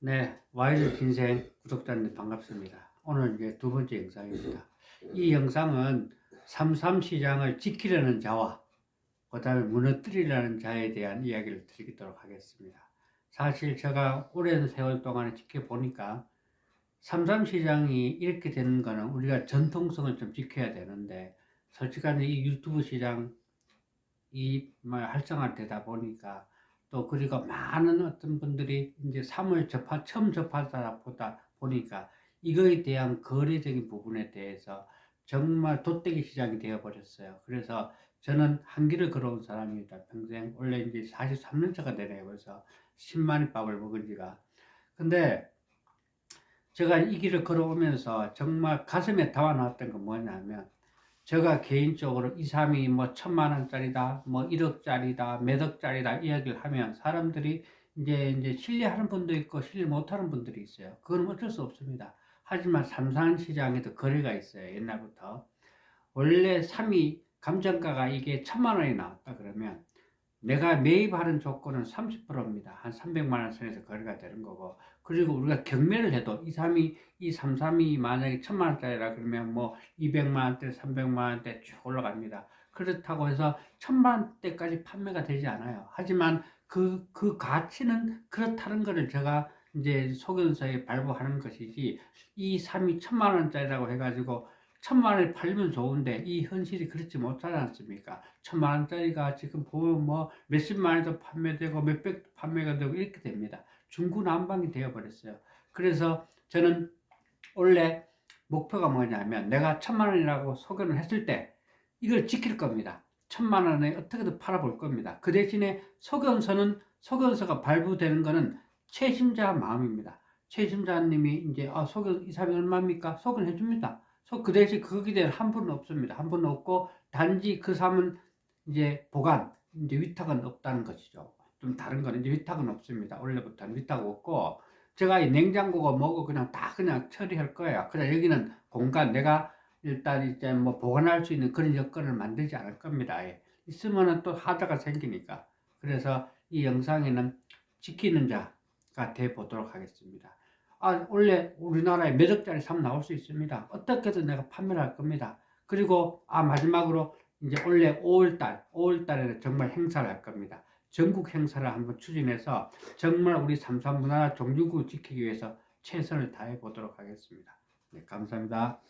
네, 와이드 인생 구독자님 반갑습니다. 오늘 이제 두 번째 영상입니다. 이 영상은 삼삼 시장을 지키려는 자와 그 다음에 무너뜨리려는 자에 대한 이야기를 드리도록 하겠습니다. 사실 제가 오랜 세월 동안 지켜보니까 삼삼 시장이 이렇게 되는 거는 우리가 전통성을 좀 지켜야 되는데 솔직한 이 유튜브 시장 이뭐 활성화되다 보니까 또 그리고 많은 어떤 분들이 이제 삶을 접하 처음 접하다 보다 보니까 이거에 대한 거래적인 부분에 대해서 정말 돗대기 시장이 되어 버렸어요. 그래서 저는 한 길을 걸어온 사람입니다. 평생 원래 이제 43년 차가 되네요. 그래서 10만의 밥을 먹은 지가. 근데 제가 이 길을 걸어오면서 정말 가슴에 담아놨던 건 뭐냐면 제가 개인적으로 2, 3이 뭐 천만 원짜리다, 뭐 1억짜리다, 몇 억짜리다 이야기를 하면 사람들이 이제 이제 신뢰하는 분도 있고 신뢰 못하는 분들이 있어요. 그건 어쩔 수 없습니다. 하지만 삼산 시장에도 거래가 있어요. 옛날부터. 원래 3위 감정가가 이게 천만 원이 나왔다 그러면 내가 매입하는 조건은 30%입니다. 한 300만 원 선에서 거래가 되는 거고 그리고 우리가 경매를 해도 2, 3위, 이 3, 3위 만약에 1000만 원짜리라 그러면 뭐 200만 원대, 300만 원대 쭉 올라갑니다. 그렇다고 해서 1000만 원대까지 판매가 되지 않아요. 하지만 그, 그 가치는 그렇다는 것을 제가 이제 소견서에 발부하는 것이지 이 3위 1000만 원짜리라고 해가지고 천만 원에 팔리면 좋은데 이 현실이 그렇지 못하지 않습니까? 천만 원짜리가 지금 보면 뭐 몇십만 원에도 판매되고 몇백 판매가 되고 이렇게 됩니다. 중구난방이 되어버렸어요. 그래서 저는 원래 목표가 뭐냐면 내가 천만 원이라고 소견을 했을 때 이걸 지킬 겁니다. 천만 원에 어떻게든 팔아볼 겁니다. 그 대신에 소견서는 소견서가 발부되는 거는 최심자 마음입니다. 최심자님이 이제 아 소견 이 사람이 얼마입니까? 소견 해 줍니다. 그 대신 거기에 대한 환불은 없습니다. 환불은 없고 단지 그 삶은 이제 보관, 이제 위탁은 없다는 것이죠. 좀 다른 거는 이제 위탁은 없습니다. 원래부터는 위탁 없고 제가 이 냉장고가 뭐고 그냥 다 그냥 처리할 거예요. 그냥 여기는 공간 내가 일단 이제 뭐 보관할 수 있는 그런 여건을 만들지 않을 겁니다. 예. 있으면은 또 하자가 생기니까. 그래서 이 영상에는 지키는 자가 돼 보도록 하겠습니다. 아, 원래 우리나라에 몇 억짜리 사면 나올 수 있습니다. 어떻게든 내가 판매를 할 겁니다. 그리고, 아, 마지막으로 이제 원래 5월달, 5월달에는 정말 행사를 할 겁니다. 전국 행사를 한번 추진해서 정말 우리 삼삼 문화 종류구 지키기 위해서 최선을 다해 보도록 하겠습니다. 네, 감사합니다.